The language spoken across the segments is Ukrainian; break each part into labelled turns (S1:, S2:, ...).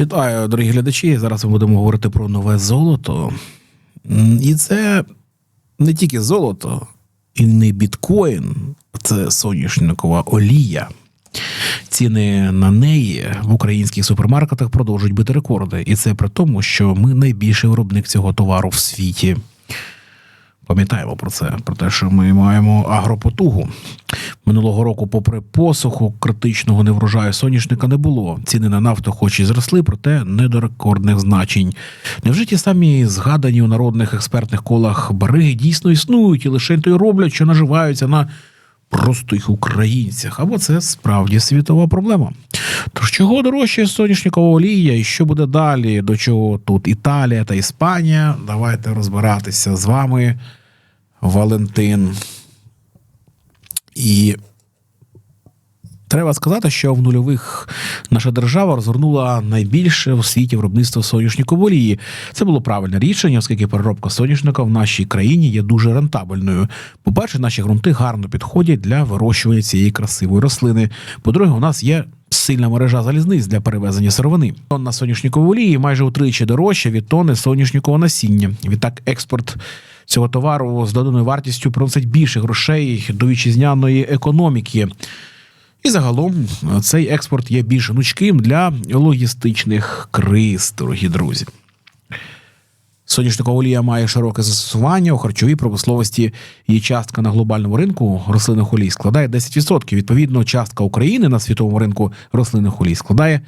S1: Вітаю, дорогі глядачі. Зараз ми будемо говорити про нове золото. І це не тільки золото, і не біткоін, це соняшникова олія. Ціни на неї в українських супермаркетах продовжують бити рекорди. І це при тому, що ми найбільший виробник цього товару в світі. Пам'ятаємо про це, про те, що ми маємо агропотугу. Минулого року, попри посуху, критичного неврожаю соняшника не було. Ціни на нафту, хоч і зросли, проте не до рекордних значень. Невже ті самі згадані у народних експертних колах бариги дійсно існують і лише то й роблять, що наживаються на простих українцях? Або це справді світова проблема? Тож чого дорожче соняшникова олія, і що буде далі? До чого тут Італія та Іспанія? Давайте розбиратися з вами. Валентин. І треба сказати, що в нульових наша держава розгорнула найбільше у світі виробництво соняшникової олії. Це було правильне рішення, оскільки переробка соняшника в нашій країні є дуже рентабельною. По-перше, наші ґрунти гарно підходять для вирощування цієї красивої рослини. По-друге, у нас є. Сильна мережа залізниць для перевезення сировини. Тонна соняшникової олії майже утричі дорожча від тонни соняшникового насіння. Відтак, експорт цього товару з доданою вартістю приносить більше грошей до вітчизняної економіки. І загалом е, цей експорт є більш гнучким для логістичних криз, дорогі друзі. Соняшникова олія має широке застосування у харчовій промисловості. Її частка на глобальному ринку рослинних олій складає 10%. Відповідно, частка України на світовому ринку рослинних олій складає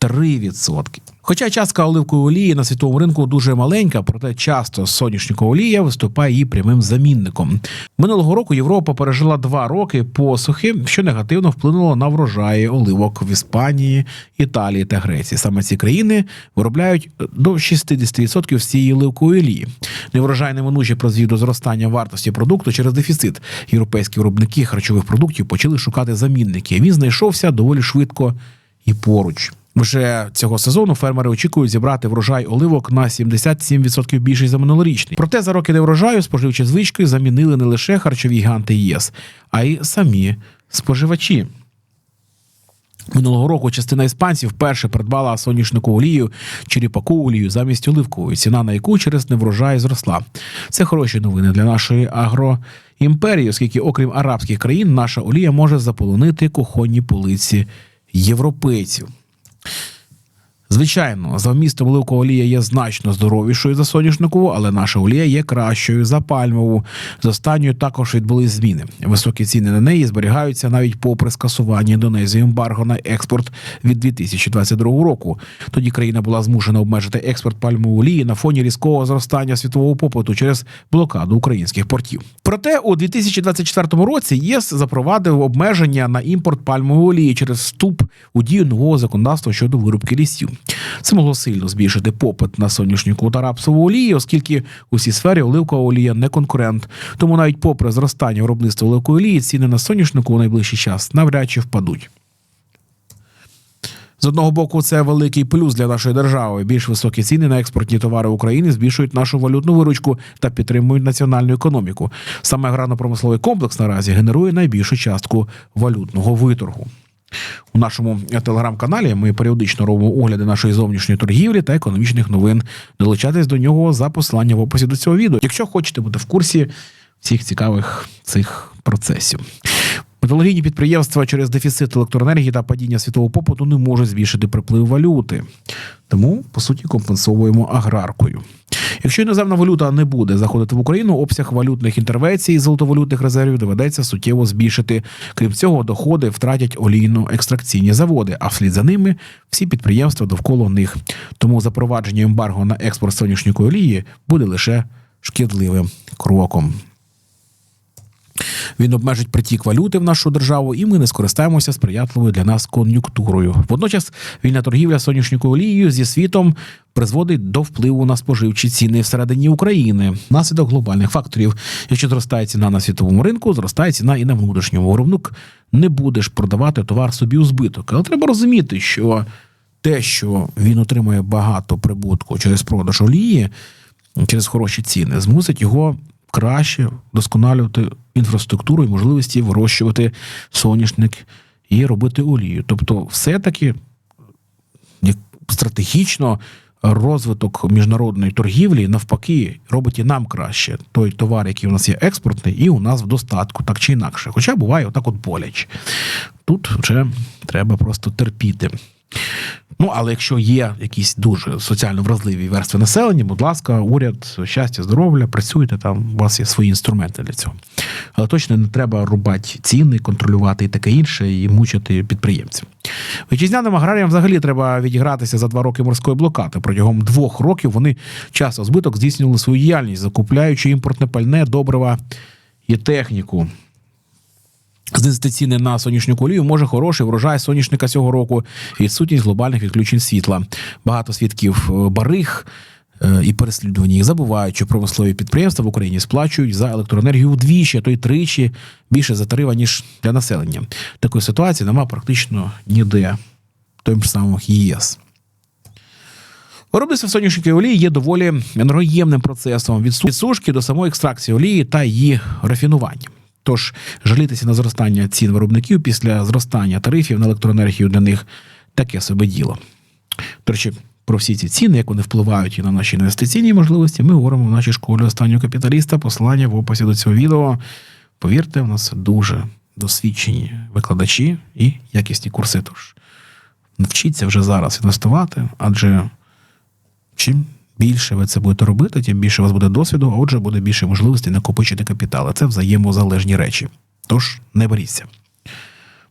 S1: 3%. Хоча частка оливкової олії на світовому ринку дуже маленька, проте часто соняшникова олія виступає її прямим замінником. Минулого року Європа пережила два роки посухи, що негативно вплинуло на врожаї оливок в Іспанії, Італії та Греції. Саме ці країни виробляють до 60% всієї оливкової олії. Неврожай неминуче призвів до зростання вартості продукту через дефіцит. Європейські виробники харчових продуктів почали шукати замінники. Він знайшовся доволі швидко і поруч. Вже цього сезону фермери очікують зібрати врожай оливок на 77% більший за минулорічний. Проте за роки неврожаю споживчі звички замінили не лише харчові гіганти ЄС, а й самі споживачі. Минулого року частина іспанців вперше придбала соняшникову олію чи ріпакову олію замість оливкової, ціна на яку через неврожай зросла. Це хороші новини для нашої агроімперії, оскільки, окрім арабських країн, наша олія може заполонити кухонні полиці європейців. Звичайно, за вмістом оливкова олія є значно здоровішою за соняшникову, але наша олія є кращою за пальмову. З останньою також відбулись зміни. Високі ціни на неї зберігаються навіть попри скасування Індонезії ембарго на експорт від 2022 року. Тоді країна була змушена обмежити експорт пальмової олії на фоні різкого зростання світового попиту через блокаду українських портів. Проте у 2024 році ЄС запровадив обмеження на імпорт пальмової олії через вступ у дію нового законодавства щодо вирубки лісів. Це могло сильно збільшити попит на соняшнику та рапсову олію, оскільки у цій сфері оливкова олія не конкурент. Тому навіть попри зростання виробництва оливкової олії, ціни на соняшнику у найближчий час навряд чи впадуть. З одного боку, це великий плюс для нашої держави. Більш високі ціни на експортні товари України збільшують нашу валютну виручку та підтримують національну економіку. Саме аграрно-промисловий комплекс наразі генерує найбільшу частку валютного виторгу. У нашому телеграм-каналі ми періодично робимо огляди нашої зовнішньої торгівлі та економічних новин. Долучайтесь до нього за посиланням в описі до цього відео, якщо хочете бути в курсі всіх цікавих цих процесів. Металургійні підприємства через дефіцит електроенергії та падіння світового попиту не можуть збільшити приплив валюти. Тому, по суті, компенсуємо аграркою. Якщо іноземна валюта не буде заходити в Україну, обсяг валютних інтервенцій золотовалютних резервів доведеться суттєво збільшити. Крім цього, доходи втратять олійно-екстракційні заводи, а вслід за ними всі підприємства довкола них. Тому запровадження ембарго на експорт соняшньої олії буде лише шкідливим кроком. Він обмежить притік валюти в нашу державу, і ми не скористаємося сприятливою для нас кон'юнктурою. Водночас вільна торгівля соняшниковою олією зі світом призводить до впливу на споживчі ціни всередині України наслідок глобальних факторів. Якщо зростає ціна на світовому ринку, зростає ціна і на внутрішньому. Виробник не будеш продавати товар собі у збиток. Але треба розуміти, що те, що він отримує багато прибутку через продаж олії, через хороші ціни, змусить його краще вдосконалювати інфраструктуру і можливості вирощувати соняшник і робити олію. Тобто, все-таки як стратегічно розвиток міжнародної торгівлі навпаки робить і нам краще. Той товар, який у нас є експортний, і у нас в достатку, так чи інакше. Хоча буває отак от боляче. Тут вже треба просто терпіти. Ну, але якщо є якісь дуже соціально вразливі верстви населення, будь ласка, уряд, щастя, здоров'я, працюйте там, у вас є свої інструменти для цього. Але точно не треба рубати ціни, контролювати і таке інше, і мучити підприємців. Вітчизняним аграріям взагалі треба відігратися за два роки морської блокади. Протягом двох років вони часто збиток здійснювали свою діяльність, закупляючи імпортне пальне, добрива і техніку. Знизити ціни на сонячну олію може хороший врожай соняшника цього року відсутність глобальних відключень світла. Багато свідків е, бариг е, і переслідування їх забувають, що промислові підприємства в Україні сплачують за електроенергію вдвічі, а то й тричі більше за тарифа, ніж для населення. Такої ситуації нема практично ніде, тому ж самому ЄС. Виробництво соняшникової олії є доволі енергоємним процесом від сушки до самої екстракції олії та її рафінування. Тож жалітися на зростання цін виробників після зростання тарифів на електроенергію для них таке собі діло. До речі, про всі ці ціни, як вони впливають і на наші інвестиційні можливості, ми говоримо в нашій школі останнього капіталіста. Посилання в описі до цього відео. Повірте, у нас дуже досвідчені викладачі і якісні курси. Тож навчіться вже зараз інвестувати, адже чим більше ви це будете робити, тим більше у вас буде досвіду, а отже, буде більше можливостей накопичити капітал. А Це взаємозалежні речі. Тож не боріться.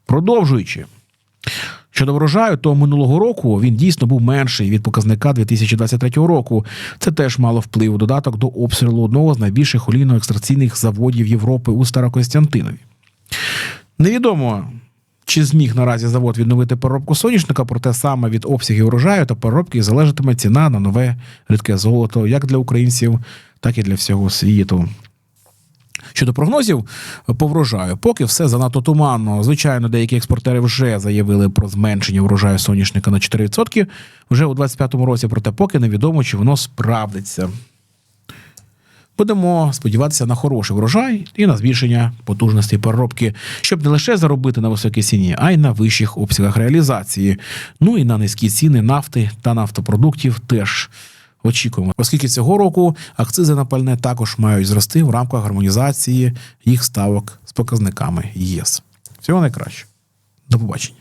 S1: Продовжуючи. Щодо врожаю, то минулого року він дійсно був менший від показника 2023 року. Це теж мало вплив додаток до обстрілу одного з найбільших олійно-екстракційних заводів Європи у Старокостянтинові. Невідомо, чи зміг наразі завод відновити переробку соняшника, проте саме від обсягів урожаю та переробки залежатиме ціна на нове рідке золото як для українців, так і для всього світу. Щодо прогнозів по врожаю, поки все занадто туманно. Звичайно, деякі експортери вже заявили про зменшення врожаю соняшника на 4% вже у 2025 році, проте поки невідомо, чи воно справдиться. Будемо сподіватися на хороший врожай і на збільшення потужності переробки, щоб не лише заробити на високій ціні, а й на вищих обсягах реалізації. Ну і на низькі ціни нафти та нафтопродуктів теж очікуємо, оскільки цього року акцизи на пальне також мають зрости в рамках гармонізації їх ставок з показниками ЄС. Всього найкраще. До побачення.